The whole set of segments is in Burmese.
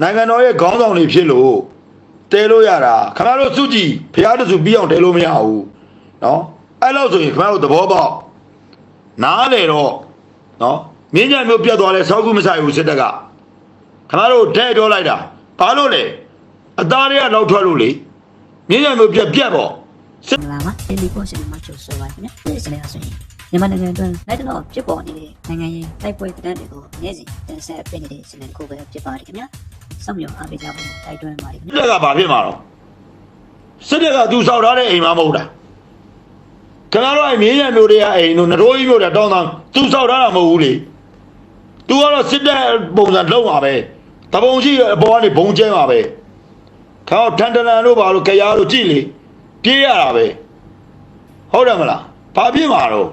နိုင်ငံတော်ရဲ့ခေါင်းဆောင်တွေဖြစ်လို့တဲလို့ရတာခင်ဗျားတို့စုကြည်ဖျားတစုပြီးအောင်တဲလို့မရဘူးနော်အဲ့လောက်ဆိုရင်ခင်ဗျားတို့သဘောပေါက်နားလေတော့နော်မြင်းကြံမျိုးပြတ်သွားလဲစောက်ကူမဆိုင်ဘူးစစ်တပ်ကခင်ဗျားတို့ထဲပြောလိုက်တာဘာလို့လဲအသားတွေကနောက်ထွက်လို့လေမြင်းကြံမျိုးပြတ်ပြတ်ပေါ့မလာပါတယ်လီပိုရှင်မှာချိုးဆိုပါခင်ဗျာဒီစနေအဆိုရင် မြန်မာနိုင်ငံအတွင်းလိုက်တော့ဖြစ်ပေါ်နေတဲ့နိုင်ငံရေးတိုက်ပွဲတန်းတွေကိုအနည်းစဉ်တင်ဆက်ပေးနေတဲ့စနေတစ်ခုပဲဖြစ်ပါတယ်ခင်ဗျာစောင့်မျှော်အားပေးကြဖို့တိုက်တွန်းပါတယ်ခင်စစ်ဗျာတပ်ကဘာဖြစ်မှာတော့စစ်တပ်ကသူစောက်ထားတဲ့အိမ်မှာမဟုတ်တာခင်ဗျားတို့အဲ့မြင်းရံမျိုးတွေကအိမ်တို့နရိုးကြီးမျိုးတွေတောင်းတောင်းသူစောက်ထားတာမဟုတ်ဘူးလေသူကတော့စစ်တပ်ပုံစံလုံးပါပဲတပုံရှိအပေါ်ကနေဘုံကျဲပါပဲခေါင်းထန်တလန်တို့ဘာလို့ကြရားတို့ကြည့်လေပြေးရတာပဲဟုတ်တယ်မလားဘာဖြစ်မှာတော့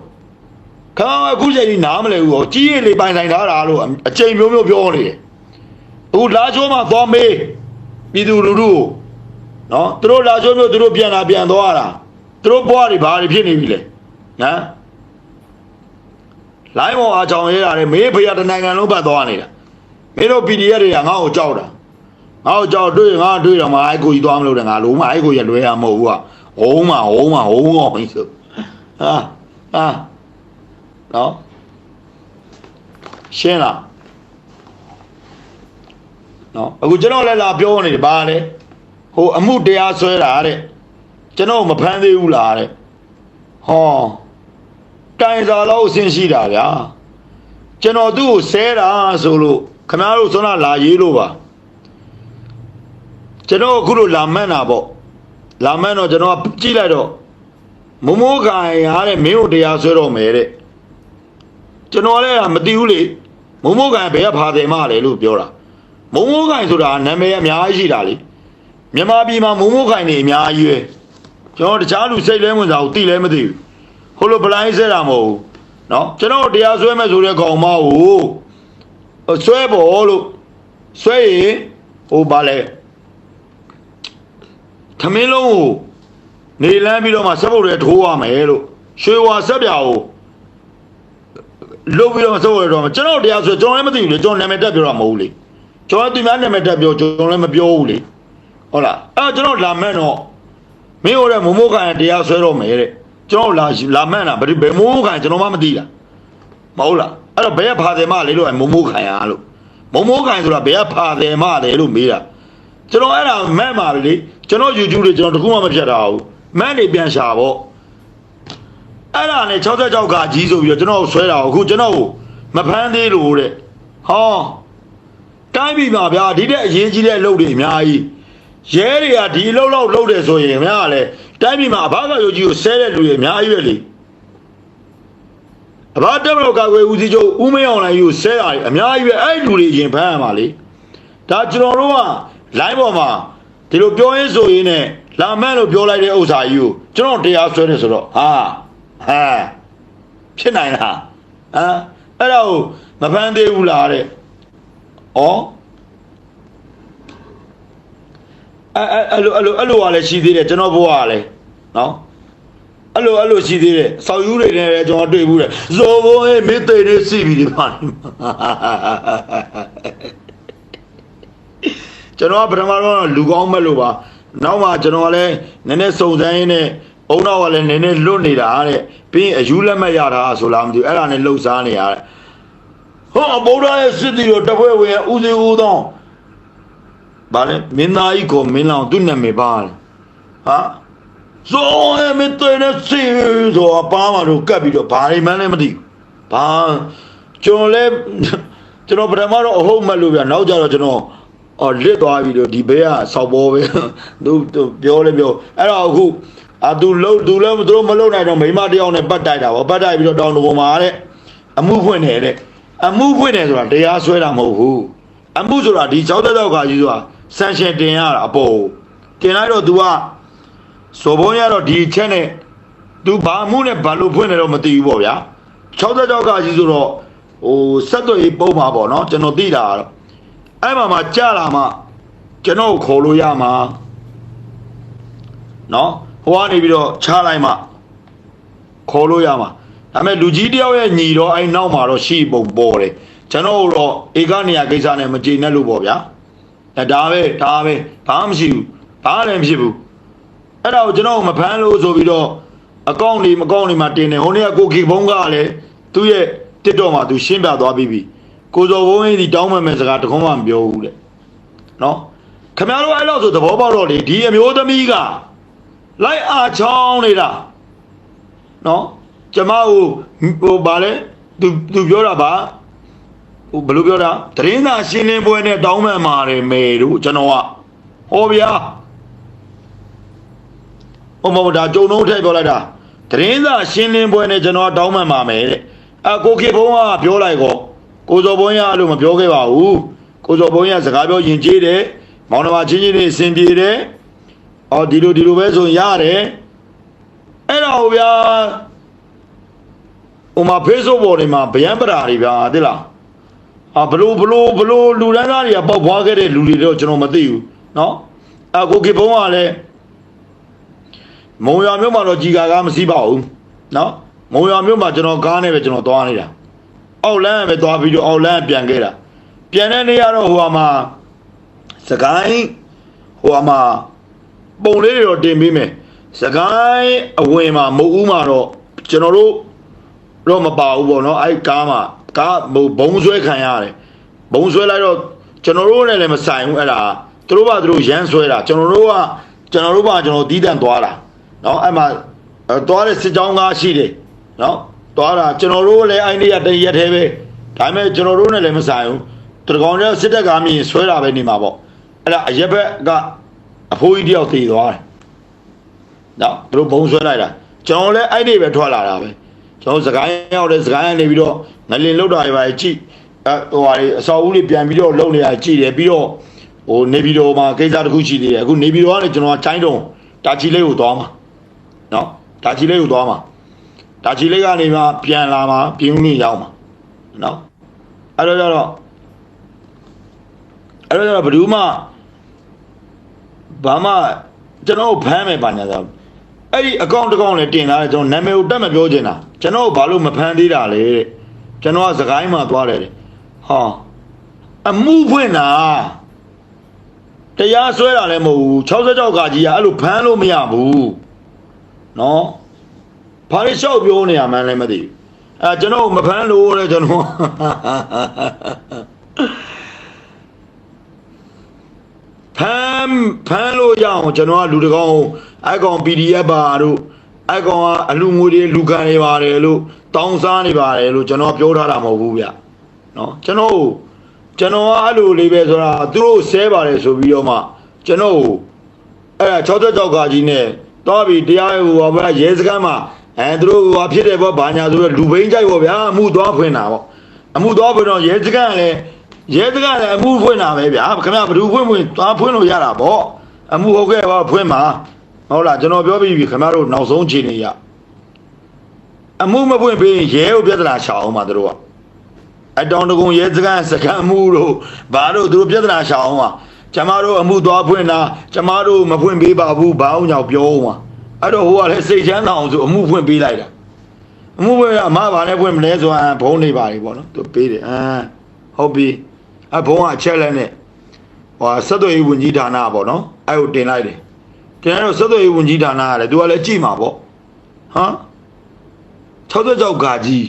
ခေါင်းအခုချိန်ကြီးနားမလဲဘူးဟောကြီးရည်လေးပိုင်ဆိုင်ထားတာလို့အချိန်မျိုးမျိုးပြောနေတယ်အခုလာချိုးမှသွားမေးပြည်သူလူထုကိုနော်သူတို့လာချိုးမျိုးသူတို့ပြန်လာပြန်သွားတာသူတို့ဘွားတွေဘာတွေဖြစ်နေပြီလဲဟမ်လိုင်းပေါ်အားကြောင်ရဲရတယ်မေးဖေရတနိုင်ငံလုံးပတ်သွားနေတာမင်းတို့ PDF တွေကငါ့ကိုကြောက်တာငါ့ကိုကြောက်တွေ့ရင်ငါတွေ့တော့မှအဲ့ကိုကြီးသွားမလို့တယ်ငါလုံးမအဲ့ကိုရလွဲရမဟုတ်ဘူးကဟုံးမဟုံးမဟုံးအောင်ဆိုဟာဟာ နော်ရှင်းလားနော်အခုကျွန်တော်လည်းလာပြောနေတယ်ဗာလဲဟိုအမှုတရားဆွဲတာတဲ့ကျွန်တော်မဖမ်းသေးဘူးလားတဲ့ဟောတိုင်စာလောက်အဆင်ရှိတာဗျာကျွန်တော်သူ့ကိုဆဲတာဆိုလို့ခမားတို့စွမ်းလာရေးလို့ပါကျွန်တော်အခုလို့လာမှန်းတာပေါ့လာမှန်းတော့ကျွန်တော်ကကြည့်လိုက်တော့မမိုးခိုင်ရတဲ့မင်းတို့တရားဆွဲတော့မယ်တဲ့ ကျွန်တော်လည်းမသိဘူးလေမမိုးခိုင်ဘယ်ကဖာတယ်မလဲလို့ပြောတာ မုံမိုးခိုင်ဆိုတာနာမည်အများကြီးရှိတာလေမြန်မာပြည်မှာမုံမိုးခိုင်နေအများကြီးပဲကျွန်တော်တခြားလူစိတ်လဲဝင်စားကိုတိလဲမသိဘူးဟိုလိုပလိုင်းဆဲတာမဟုတ်ဘူးเนาะကျွန်တော်တရားဆွဲမဲ့ဆိုတဲ့ကောင်မဟုတ်ဆွဲပေါ်လို့ဆွဲရင်ဟိုပါလဲသမင်းလုံးကိုနေလန်းပြီးတော့မှစက်ပုတ်တွေထိုးရမယ်လို့ရွှေဝါဆက်ပြာကို လုပ်ပြီးတော့စက်ပုတ်တွေတော့ကျွန်တော်တရားဆွဲကျွန်တော်လည်းမသိဘူးလေကျွန်တော်နာမည်တက်ပြောတာမဟုတ်ဘူးလေကျွန်တော်ဒီများနာမည်တက်ပြောကျွန်တော်လည်းမပြောဘူးလေဟုတ်လားအဲ့တော့ကျွန်တော်လာမှန်းတော့မင်းဟိုတဲ့မမိုးခိုင်တရားဆွဲတော့မယ်တဲ့ကျွန်တော်လာလာမှန်းတာဘယ်ဘယ်မိုးခိုင်ကျွန်တော်မှမသိတာမဟုတ်လားအဲ့တော့ဘယ်ကဖာတယ်မလဲလို့မမိုးခိုင်ရလို့မမိုးခိုင်ဆိုတာဘယ်ကဖာတယ်မလဲလို့မေးတာကျွန်တော်အဲ့ဒါမှန်းပါလေကျွန်တော် YouTube တွေကျွန်တော်တခုမှမဖြတ်တာဘူးမှန်းနေပြန်ရှာပေါ့ အဲ့ဒါနဲ့66ကကြီးဆိုပြီးတော့ကျွန်တော်ဆွဲတာအခုကျွန်တော်မဖမ်းသေးလို့တဲ့ဟောတိုင်းပြည်မှာဗျာဒီတဲ့အရေးကြီးတဲ့အလုပ်တွေအများကြီးရဲတွေကဒီအလုပ်လောက်လုပ်တယ်ဆိုရင်များလည်းတိုင်းပြည်မှာအဘကယုတ်ကြီးကိုဆဲတဲ့လူတွေအများကြီးပဲလေအဘတက်မလို့ကာကွယ်ဦးစီးချုပ်ဦးမင်းအောင်လိုင်ကြီးကိုဆဲတာတွေအများကြီးပဲအဲ့ဒီလူတွေအရင်ဖမ်းရမှာလေဒါကျွန်တော်တို့က line ပေါ်မှာဒီလိုပြောရင်းဆိုရင်နဲ့လာမန်းလို့ပြောလိုက်တဲ့ဥစ္စာကြီးကိုကျွန်တော်တရားဆွဲတယ်ဆိုတော့ဟာ ဟာဖြစ်နိုင်လားဟမ်အဲ့ဒါကိုမဖမ်းသေးဘူးလားတဲ့ဩအဲ့အဲ့အဲ့လိုအဲ့လိုအဲ့လိုကလည်းရှိသေးတယ်ကျွန်တော်ဘဝကလည်းနော်အဲ့လိုအဲ့လိုရှိသေးတယ်ဆောက်ယူတွေနဲ့လည်းကျွန်တော်တွေ့ဘူးတယ်ဇော်ဘုံရဲ့မင်းသိနေစီပြီဒီမှာကျွန်တော်ကပထမတော့လူကောင်းမဲ့လို့ပါနောက်မှကျွန်တော်ကလည်းနည်းနည်းစုံစမ်းရင်းနဲ့ အုံတော့ကလည်းနည်းနည်းလွတ်နေတာတဲ့ပြီးရင်အယူလက်မဲ့ရတာဆိုလားမသိဘူးအဲ့ဒါနဲ့လှုပ်ရှားနေရတဲ့ဟောဗုဒ္ဓရဲ့စစ်တီတို့တပွဲဝင်ဦးစီးဦးသောဗာလေမင်းသားကြီးကိုမင်းလောင်သူ့နာမည်ပါလေဟာဇောရဲ့မတွေ့တဲ့စီဆိုအပားမတို့ကပ်ပြီးတော့ဘာတွေမှန်းလည်းမသိဘူးဘာကျွန်တော်လည်းကျွန်တော်ပထမတော့အဟုတ်မှတ်လို့ဗျနောက်ကြတော့ကျွန်တော်အော်လစ်သွားပြီလို့ဒီဘေးကဆောက်ပေါ်ပဲသူသူပြောလဲပြောအဲ့တော့အခု အာသူလှုပ်သူလည်းသူတို့မလှုပ်နိုင်တော့မိမတယောက်နဲ့ပတ်တိုက်တာဗောပတ်တိုက်ပြီးတော့တောင်းတဘုံမှာတဲ့အမှုဖွင့်တယ်တဲ့အမှုဖွင့်တယ်ဆိုတာတရားဆွဲတာမဟုတ်ဘူးအမှုဆိုတာဒီ၆တက်တော့ခါကြီးဆိုတာဆန်ရှင်တင်ရတာအပေါ်တင်လိုက်တော့ तू ကစောဘုံရတော့ဒီအချက်နဲ့ तू ဘာအမှုနဲ့ဘာလို့ဖွင့်တယ်တော့မသိဘူးပေါ့ဗျာ၆တက်တော့ခါကြီးဆိုတော့ဟိုဆက်သွယ်ရေးပုံမှာပေါ့နော်ကျွန်တော်သိတာကတော့အဲ့မှာမှကြာလာမှကျွန်တော်ကိုခေါ်လို့ရမှာနော် ဟိုကနေပြီးတော့ချလိုက်မှခေါ်လို့ရမှာဒါပေမဲ့လူကြီးတယောက်ရဲ့ညီတော့အဲ့နောက်မှာတော့ရှိပုံပေါ်တယ်ကျွန်တော်တို့တော့ဧကနေရကိစ္စနဲ့မကျေနပ်လို့ပေါ့ဗျာအဲဒါပဲဒါပဲဘာမှမရှိဘူးဘာလည်းမဖြစ်ဘူးအဲ့ဒါကိုကျွန်တော်မဖမ်းလို့ဆိုပြီးတော့အကောင့်တွေမကောင့်တွေမှာတင်တယ်ဟိုနေ့ကကိုကီဘုံကလည်းသူ့ရဲ့တစ်တော့မှာသူရှင်းပြသွားပြီးပြီကိုစောဘုံကြီးဒီတောင်းမဲ့မဲ့စကားတခုမှမပြောဘူးတဲ့နော်ခင်ဗျားတို့အဲ့လောက်ဆိုသဘောပေါက်တော့လေဒီအမျိုးသမီးက လိုက်အားချောင်းနေတာနော်ကျမကိုဟိုဗာလဲသူသူပြောတာပါဟိုဘယ်လိုပြောတာတရင်သာရှင်းလင်းပွဲနဲ့တောင်းမဲ့မာတယ်မေတို့ကျွန်တော်ကဟောဗျာဟိုမဟုတ်ဒါကြုံတော့ထည့်ပြောလိုက်တာတရင်သာရှင်းလင်းပွဲနဲ့ကျွန်တော်ကတောင်းမဲ့မာမယ်တဲ့အကိုခေဘုံကပြောလိုက်ကောကိုစောဘုံရလို့မပြောခဲ့ပါဘူးကိုစောဘုံရစကားပြောရင်ကျေးတယ်မောင်နှမချင်းချင်းတွေအစဉ်ပြေတယ် အော်ဒီလိုဒီလိုပဲဆိုရင်ရတယ်အဲ့တော့ဗျာဟိုမှာ Facebook ပေါ်တွေမှာဗျံပရာတွေဗျာသိလားအာဘလို့ဘလို့ဘလို့လူတန်းသားတွေကပေါက်ဖွားခဲ့တဲ့လူတွေတော့ကျွန်တော်မသိဘူးเนาะအကိုကေဘုံကလည်းမုံရွာမြို့မှာတော့ကြီးကာကားမစည်းပါဘူးเนาะမုံရွာမြို့မှာကျွန်တော်ကားနဲ့ပဲကျွန်တော်သွားနေတာအောက်လမ်းပဲသွားပြီးတော့အောက်လမ်းပြန်ခဲ့တာပြန်တဲ့နေ့ကတော့ဟိုမှာစကိုင်းဟိုမှာ ပုံလေးတွေတော့တင်ပေးမယ်စကိုင်းအဝင်မှာမုတ်ဦးမှာတော့ကျွန်တော်တို့တော့မပါဘူးပေါ့နော်အဲ့ကားမှာကားဘုံဆွဲခံရတယ်ဘုံဆွဲလိုက်တော့ကျွန်တော်တို့နဲ့လည်းမဆိုင်ဘူးအဲ့ဒါသူတို့ဘာသူတို့ရမ်းဆွဲတာကျွန်တော်တို့ကကျွန်တော်တို့ဘာကျွန်တော်တီးတန့်သွားတာနော်အဲ့မှာသွားတဲ့စစ်ကြောင်းကားရှိတယ်နော်သွားတာကျွန်တော်တို့လည်းအဲ့ဒီကတရက်သေးပဲဒါပေမဲ့ကျွန်တော်တို့နဲ့လည်းမဆိုင်ဘူးတကောင်တဲ့စစ်တပ်ကားမြင်ဆွဲတာပဲနေမှာပေါ့အဲ့ဒါအရက်ဘက်က အဖိုးကြီးတယောက်တည်သွားတယ်နော်သူတို့ဘုံဆွဲလိုက်တာကျွန်တော်လည်းအဲ့ဒီပဲထွက်လာတာပဲကျွန်တော်စကိုင်းရောက်တဲ့စကိုင်းကနေပြီးတော့ငလင်လောက်တာတွေပါကြည့်အဲဟိုဟာတွေအစော်ဦးတွေပြန်ပြီးတော့လုံနေရကြည့်တယ်ပြီးတော့ဟိုနေပြည်တော်မှာကိစ္စတစ်ခုရှိသေးတယ်အခုနေပြည်တော်ကနေကျွန်တော်ကချိုင်းတုံတာချီလေးကိုသွားမှာနော်တာချီလေးကိုသွားမှာတာချီလေးကနေမှပြန်လာမှာပြင်းဦးနေရောက်မှာနော်အဲ့တော့ကျတော့အဲ့တော့ကျတော့ဘယ်သူမှ ဘာမှကျွန်တော်ဖမ်းမယ်ပါညာဆိုအဲ့ဒီအကောင့်တစ်ကောင့်လည်းတင်လာတယ်ကျွန်တော်နာမည်ကိုတက်မပြောချင်တာကျွန်တော်ဘာလို့မဖမ်းသေးတာလဲတဲ့ကျွန်တော်ကစကိုင်းမှာသွားတယ်တဲ့ဟောအမှုဖွင့်တာတရားဆွဲတာလည်းမဟုတ်ဘူး66ကကြီးကအဲ့လိုဖမ်းလို့မရဘူးနော်ဘာလို့ရှောက်ပြောနေရမှန်းလည်းမသိဘူးအဲကျွန်တော်မဖမ်းလို့တဲ့ကျွန်တော်ဖမ်း ဖမ်းလို့ရအောင်ကျွန်တော်ကလူတကောင်အကောင် PDF ပါတို့အကောင်ကအလူငွေတွေလူကန်နေပါတယ်လို့တောင်းစားနေပါတယ်လို့ကျွန်တော်ပြောထားတာမဟုတ်ဘူးဗျနော်ကျွန်တော်ကျွန်တော်ကအဲ့လိုလေးပဲဆိုတာသူတို့ဆဲပါတယ်ဆိုပြီးတော့မှကျွန်တော်အဲ့ဒါ66ကကြီးနဲ့တော့ပြီးတရားဟိုဘာရဲစခန်းမှာအဲသူတို့ဟိုဖြစ်တယ်ပေါ့ဘာညာဆိုတော့လူဘိန်းကြိုက်ပေါ့ဗျာအမှုသွားဖွင့်တာပေါ့အမှုသွားဖွင့်တော့ရဲစခန်းကလည်း ရဲစခန်းလည်းအမှုဖွင့်တာပဲဗျာခင်ဗျာဘယ်သူဖွင့်ဖွင့်သွားဖွင့်လို့ရတာပေါ့အမှုဟုတ်ကဲ့ပါဖွင့်မှာဟုတ်လားကျွန်တော်ပြောပြီးပြီခင်ဗျားတို့နောက်ဆုံးခြေနေရအမှုမဖွင့်ပေးရင်ရဲကိုပြဿနာရှာအောင်ပါသူတို့ကအတောင်တကုံရဲစခန်းစခန်းမှုတို့ဘာတို့သူတို့ပြဿနာရှာအောင်ပါကျမတို့အမှုသွားဖွင့်တာကျမတို့မဖွင့်ပေးပါဘူးဘာအောင်ကြောင့်ပြောအောင်ပါအဲ့တော့ဟိုကလည်းစိတ်ချမ်းသာအောင်ဆိုအမှုဖွင့်ပေးလိုက်တာအမှုဖွင့်အမဘာနဲ့ဖွင့်မလဲဆိုရင်ဘုံနေပါလေပေါ့နော်သူပေးတယ်အမ်ဟုတ်ပြီ အဘုံကအချက်လက်နဲ့ဟိုဆက်သွယ်ရေးဝန်ကြီးဌာနပေါ့နော်အဲ့ကိုတင်လိုက်တယ်တင်လိုက်တော့ဆက်သွယ်ရေးဝန်ကြီးဌာနကလည်းသူကလည်းကြည့်မှာပေါ့ဟမ်66ဂါကြီး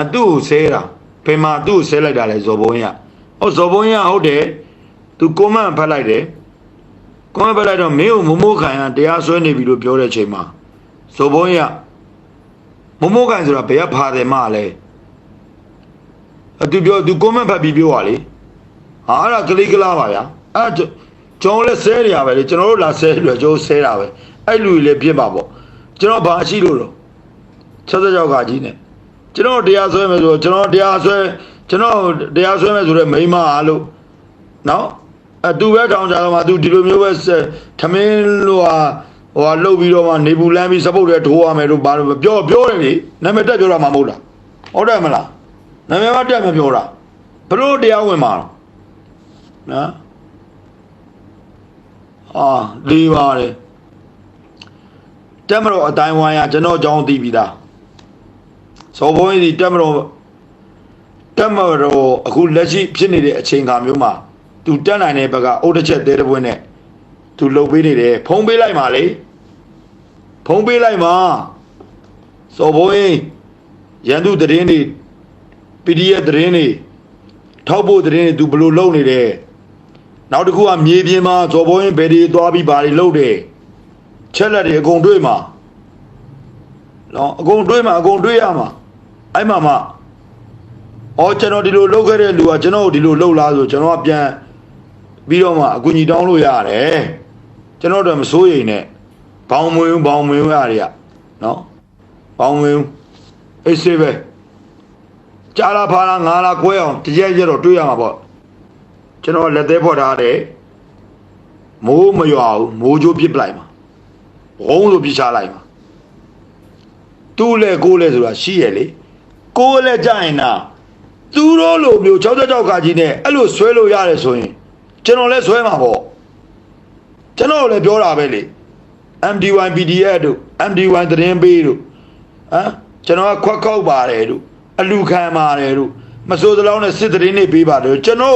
အတူကိုဆဲတာဘယ်မှာသူ့ကိုဆဲလိုက်တာလဲဇော်ဘုံရဟောဇော်ဘုံရဟုတ်တယ်သူကွန်မန့်ဖတ်လိုက်တယ်ကွန်မန့်ဖတ်လိုက်တော့မင်းကိုမမိုးခံရတရားစွဲနေပြီလို့ပြောတဲ့ချိန်မှာဇော်ဘုံရမမိုးခံဆိုတာဘယ်ကဖာတယ်မလဲ အတူပြောသူကွန်မန့်ဖတ်ပြီးပြောပါလေဟာအဲ့ဒါကလေးကလားပါဗျာအဲ့ဒါကျွန်တော်လည်းဆဲရပါပဲလေကျွန်တော်တို့လာဆဲပြီးတော့ကျွန်တော်ဆဲတာပဲအဲ့လူကြီးလည်းဖြစ်ပါပေါ့ကျွန်တော်ဘာရှိလို့တော့66ကကြီးနဲ့ကျွန်တော်တရားဆွဲမယ်ဆိုကျွန်တော်တရားဆွဲကျွန်တော်တရားဆွဲမယ်ဆိုတော့မိမအားလို့နော်အတူပဲထောင်ကြတော့မှသူဒီလိုမျိုးပဲထမင်းလို့ဟာဟိုဟာလှုပ်ပြီးတော့မှနေပူလမ်းပြီးစပုတ်တွေထိုးရမယ်လို့ဘာလို့ပြောပြောတယ်လေနာမည်တက်ပြောတာမှမဟုတ်လားဟုတ်တယ်မလား နာမည်မတက်မပြောတာဘလို့တရားဝင်မှာနော်အာလေးပါတယ်တက်မတော်အတိုင်းဝိုင်းရကျွန်တော်ကြောင်းသိပြီးသားစောဘုန်းကြီးတက်မတော်တက်မတော်အခုလက်ရှိဖြစ်နေတဲ့အချိန်ခါမျိုးမှာသူတက်နိုင်တဲ့ဘက်ကအုတ်တစ်ချက်သေးတဲ့ဘွင်းနဲ့သူလှုပ်ပေးနေတယ်ဖုံးပေးလိုက်ပါလေဖုံးပေးလိုက်ပါစော်ဘိုးရင်ရန်သူသတင်းတွေ PDF သတင်းတွေထောက်ဖို့သတင်းတွေသူဘယ်လိုလုပ်နေတယ်နောက်တစ်ခုကမြေပြင်မှာဇော်ဘိုးရင်ဘယ်ဒီသွားပြီးဘာတွေလုပ်တယ်ချက်လက်တွေအကုန်တွေးမှာနော်အကုန်တွေးမှာအကုန်တွေးရမှာအဲ့မှာမှအော်ကျွန်တော်ဒီလိုလုပ်ခဲ့တဲ့လူကကျွန်တော်ကိုဒီလိုလုပ်လားဆိုကျွန်တော်ကပြန်ပြီးတော့မှအကူကြီးတောင်းလို့ရတယ်ကျွန်တော်တော့မစိုးရိမ်နဲ့ဘောင်မွေဘောင်မွေရတွေကနော်ဘောင်မွေအေးစေးပဲ ကြားလာဖားလာငါလာကွဲအောင်တရက်ရက်တော့တွေးရမှာပေါ့ကျွန်တော်လက်သေးဖော်ထားတယ်မိုးမရွာဘူးမိုးကြိုးပစ်ပလိုက်မှာဘုံလိုပြချလိုက်မှာသူ့လေကိုယ်လေဆိုတာရှိရလေကိုယ်လေကြရင်နာသူတို့လိုမျိုး66ခါကြီးနဲ့အဲ့လိုဆွဲလို့ရတယ်ဆိုရင်ကျွန်တော်လည်းဆွဲမှာပေါ့ကျွန်တော်လည်းပြောတာပဲလေ MDY PDF တို့ MDY သတင်းပေးတို့ဟမ်ကျွန်တော်ကခွက်ခောက်ပါတယ်တို့ အလူခံပါတယ်တို့မစိုးသလောက်နဲ့စစ်သတင်းတွေပေးပါတယ်တို့ကျွန်တော်